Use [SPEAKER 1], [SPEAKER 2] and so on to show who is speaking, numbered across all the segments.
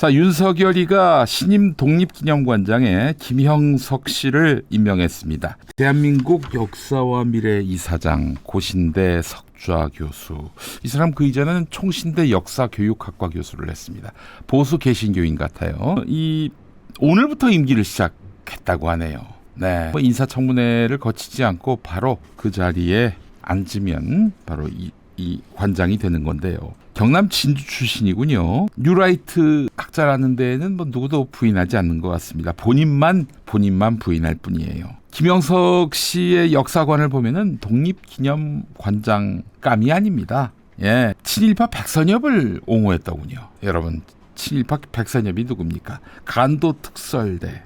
[SPEAKER 1] 자, 윤석열이가 신임 독립기념관장에 김형석 씨를 임명했습니다. 대한민국 역사와 미래 이사장 고신대 석좌 교수. 이 사람 그 이전에는 총신대 역사교육학과 교수를 했습니다. 보수 개신교인 같아요. 이 오늘부터 임기를 시작했다고 하네요. 네. 뭐 인사청문회를 거치지 않고 바로 그 자리에 앉으면 바로 이, 이 관장이 되는 건데요. 경남 진주 출신이군요. 뉴라이트 학자라는 데에는 뭐 누구도 부인하지 않는 것 같습니다. 본인만 본인만 부인할 뿐이에요. 김영석 씨의 역사관을 보면은 독립기념관장감이 아닙니다. 예, 친일파 백선엽을 옹호했더군요. 여러분, 친일파 백선엽이 누굽니까? 간도 특설대.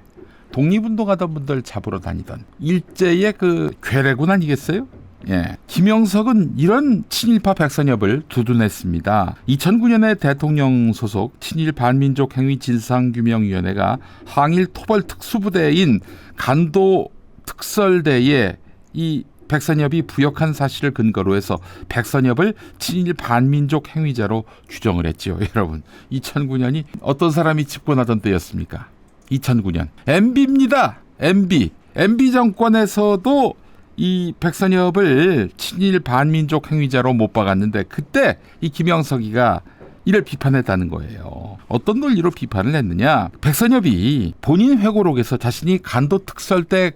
[SPEAKER 1] 독립운동하던 분들 잡으러 다니던 일제의 그 괴뢰군 아니겠어요? 예. 김영석은 이런 친일파 백선엽을 두둔했습니다. 2009년에 대통령 소속 친일 반민족 행위 진상규명위원회가 항일 토벌 특수부대인 간도 특설대에 이 백선엽이 부역한 사실을 근거로 해서 백선엽을 친일 반민족 행위자로 규정을 했지요. 여러분, 2009년이 어떤 사람이 집권하던 때였습니까? 2009년 MB입니다. MB. MB 정권에서도 이 백선엽을 친일 반민족 행위자로 못 박았는데 그때 이 김영석이가 이를 비판했다는 거예요. 어떤 논리로 비판을 했느냐? 백선엽이 본인 회고록에서 자신이 간도 특설대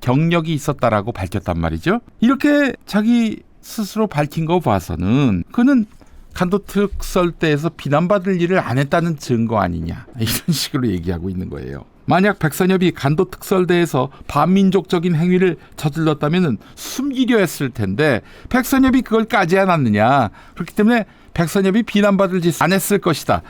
[SPEAKER 1] 경력이 있었다라고 밝혔단 말이죠. 이렇게 자기 스스로 밝힌 거 봐서는 그는 간도 특설대에서 비난받을 일을 안 했다는 증거 아니냐 이런 식으로 얘기하고 있는 거예요. 만약 백선엽이 간도 특설대에서 반민족적인 행위를 저질렀다면 숨기려 했을 텐데 백선엽이 그걸 까지 않았느냐 그렇기 때문에 백선엽이 비난받을 짓 안 했을 것이다.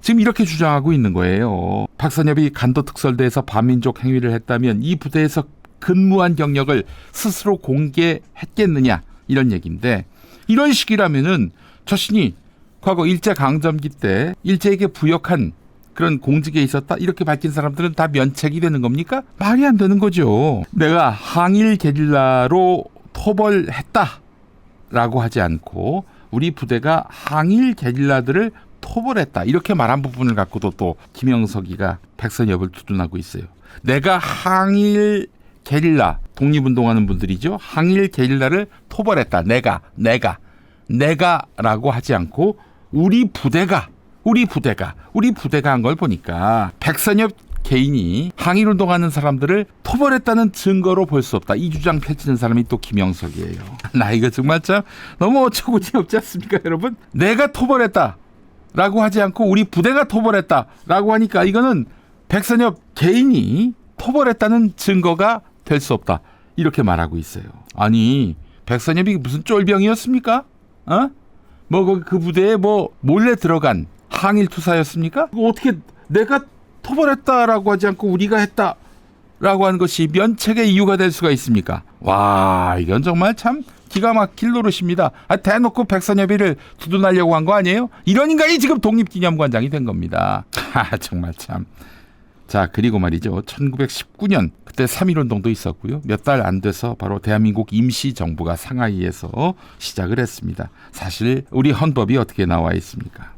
[SPEAKER 1] 지금 이렇게 주장하고 있는 거예요. 박선엽이 간도 특설대에서 반민족 행위를 했다면 이 부대에서 근무한 경력을 스스로 공개했겠느냐 이런 얘기인데 이런 식이라면은 자신이 과거 일제 강점기 때 일제에게 부역한 그런 공직에 있었다 이렇게 밝힌 사람들은 다 면책이 되는 겁니까? 말이 안 되는 거죠. 내가 항일 게릴라로 토벌했다라고 하지 않고 우리 부대가 항일 게릴라들을 토벌했다 이렇게 말한 부분을 갖고도 또 김영석이가 백선엽을 두둔하고 있어요. 내가 항일 게릴라 독립운동하는 분들이죠. 항일 게릴라를 토벌했다. 내가 내가 내가라고 하지 않고 우리 부대가 우리 부대가 우리 부대가 한 걸 보니까 백선엽 개인이 항일 운동하는 사람들을 토벌했다는 증거로 볼 수 없다. 이 주장 펼치는 사람이 또 김영석이에요. 나 이거 정말 참 너무 어처구니 없지 않습니까, 여러분? 내가 토벌했다 라고 하지 않고 우리 부대가 토벌했다 라고 하니까 이거는 백선엽 개인이 토벌했다는 증거가 될 수 없다. 이렇게 말하고 있어요. 아니, 백선엽이 무슨 쫄병이었습니까? 어? 뭐 그 부대에 뭐 몰래 들어간 항일 투사였습니까? 어떻게 내가 토벌했다라고 하지 않고 우리가 했다 라고 하는 것이 면책의 이유가 될 수가 있습니까? 와 이건 정말 참 기가 막힐 노릇입니다. 아, 대놓고 백선엽이를 두둔하려고 한 거 아니에요? 이런 인간이 지금 독립기념관장이 된 겁니다. 아 정말 참. 자 그리고 말이죠. 1919년 그때 3.1운동도 있었고요. 몇 달 안 돼서 바로 대한민국 임시정부가 상하이에서 시작을 했습니다. 사실 우리 헌법이 어떻게 나와 있습니까?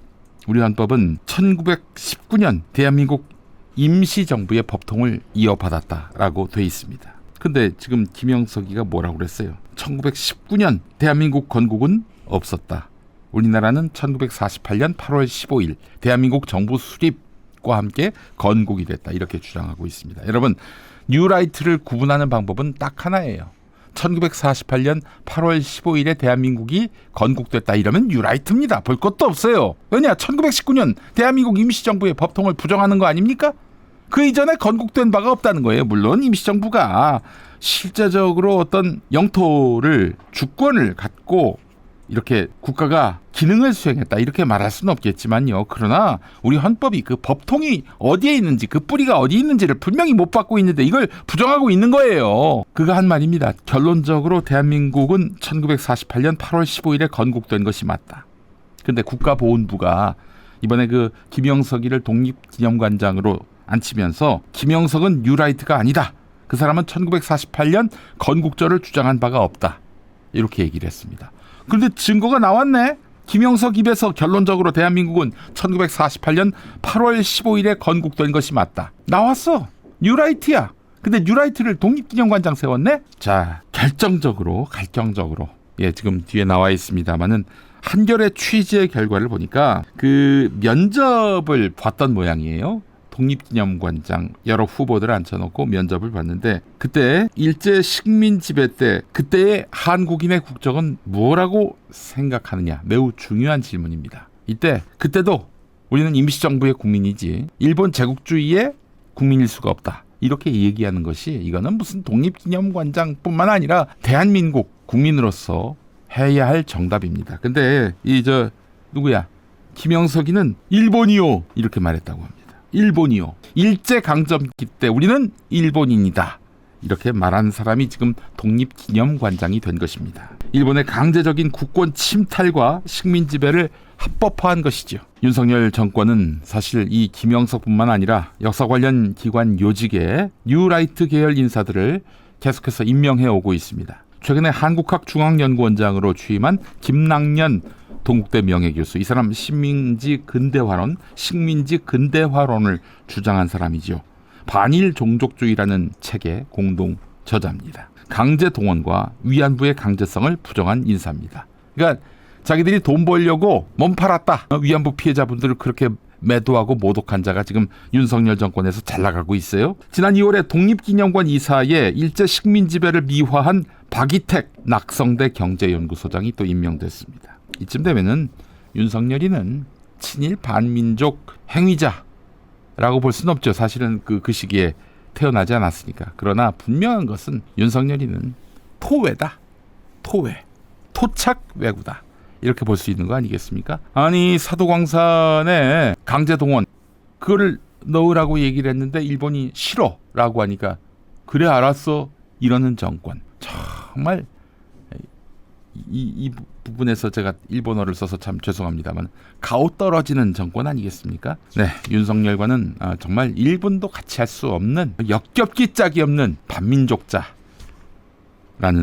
[SPEAKER 1] 우리 헌법은 1919년 대한민국 임시정부의 법통을 이어받았다라고 돼 있습니다. 근데 지금 김영석이가 뭐라고 그랬어요? 1919년 대한민국 건국은 없었다. 우리나라는 1948년 8월 15일 대한민국 정부 수립과 함께 건국이 됐다. 이렇게 주장하고 있습니다. 여러분, 뉴라이트를 구분하는 방법은 딱 하나예요. 1948년 8월 15일에 대한민국이 건국됐다 이러면 뉴라이트입니다. 볼 것도 없어요. 왜냐? 1919년 대한민국 임시정부의 법통을 부정하는 거 아닙니까? 그 이전에 건국된 바가 없다는 거예요. 물론 임시정부가 실제적으로 어떤 영토를 주권을 갖고 이렇게 국가가 기능을 수행했다 이렇게 말할 수는 없겠지만요. 그러나 우리 헌법이 그 법통이 어디에 있는지 그 뿌리가 어디 있는지를 분명히 못 받고 있는데 이걸 부정하고 있는 거예요. 그가 한 말입니다. 결론적으로 대한민국은 1948년 8월 15일에 건국된 것이 맞다. 근데 국가보훈부가 이번에 그 김영석이를 독립기념관장으로 앉히면서 김영석은 뉴라이트가 아니다. 그 사람은 1948년 건국절을 주장한 바가 없다. 이렇게 얘기를 했습니다. 그런데 증거가 나왔네. 김영석 입에서 결론적으로 대한민국은 1948년 8월 15일에 건국된 것이 맞다. 나왔어. 뉴라이트야. 근데 뉴라이트를 독립기념관장 세웠네? 자, 결정적으로, 결정적으로. 예, 지금 뒤에 나와 있습니다만은 한결의 취재 결과를 보니까 그 면접을 봤던 모양이에요. 독립기념관장 여러 후보들을 앉혀놓고 면접을 봤는데 그때 일제 식민 지배 때 그때의 한국인의 국적은 뭐라고 생각하느냐 매우 중요한 질문입니다. 이때 그때도 우리는 임시정부의 국민이지 일본 제국주의의 국민일 수가 없다. 이렇게 얘기하는 것이 이거는 무슨 독립기념관장뿐만 아니라 대한민국 국민으로서 해야 할 정답입니다. 근데 이 저 누구야 김영석이는 일본이요 이렇게 말했다고 합니다. 일본이요. 일제 강점기 때 우리는 일본인이다. 이렇게 말한 사람이 지금 독립기념관장이 된 것입니다. 일본의 강제적인 국권 침탈과 식민 지배를 합법화한 것이죠. 윤석열 정권은 사실 이 김영석뿐만 아니라 역사 관련 기관 요직에 뉴라이트 계열 인사들을 계속해서 임명해 오고 있습니다. 최근에 한국학중앙연구원장으로 취임한 김낙년 동국대 명예교수 이 사람 식민지 근대화론, 식민지 근대화론을 주장한 사람이죠. 반일 종족주의라는 책의 공동 저자입니다. 강제 동원과 위안부의 강제성을 부정한 인사입니다. 그러니까 자기들이 돈 벌려고 몸 팔았다. 어, 위안부 피해자분들을 그렇게 매도하고 모독한 자가 지금 윤석열 정권에서 잘 나가고 있어요. 지난 2월에 독립기념관 이사에 일제 식민 지배를 미화한 박이택 낙성대 경제연구소장이 또 임명됐습니다. 이쯤 되면은 윤석열이는 친일 반민족 행위자라고 볼 수는 없죠. 사실은 그, 그 시기에 태어나지 않았으니까. 그러나 분명한 것은 윤석열이는 토외다. 토외. 토착 외구다. 이렇게 볼 수 있는 거 아니겠습니까? 아니 사도광산에 강제 동원 그거를 넣으라고 얘기를 했는데 일본이 싫어라고 하니까 그래 알았어 이러는 정권 정말 이, 이 부- 부분에서 제가 일본어를 써서 참 죄송합니다만 가오 떨어지는 정권 아니겠습니까? 네 윤석열과는 아, 정말 1분도 같이 할 수 없는 역겹기 짝이 없는 반민족자라는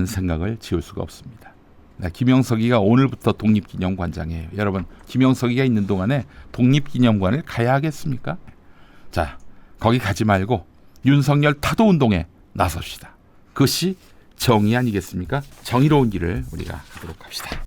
[SPEAKER 1] 생각을 지울 수가 없습니다. 네, 김영석이가 오늘부터 독립기념관장이에요. 여러분 김영석이가 있는 동안에 독립기념관을 가야 하겠습니까? 자 거기 가지 말고 윤석열 타도 운동에 나섭시다. 그것이 정의 아니겠습니까? 정의로운 길을 우리가 가도록 합시다.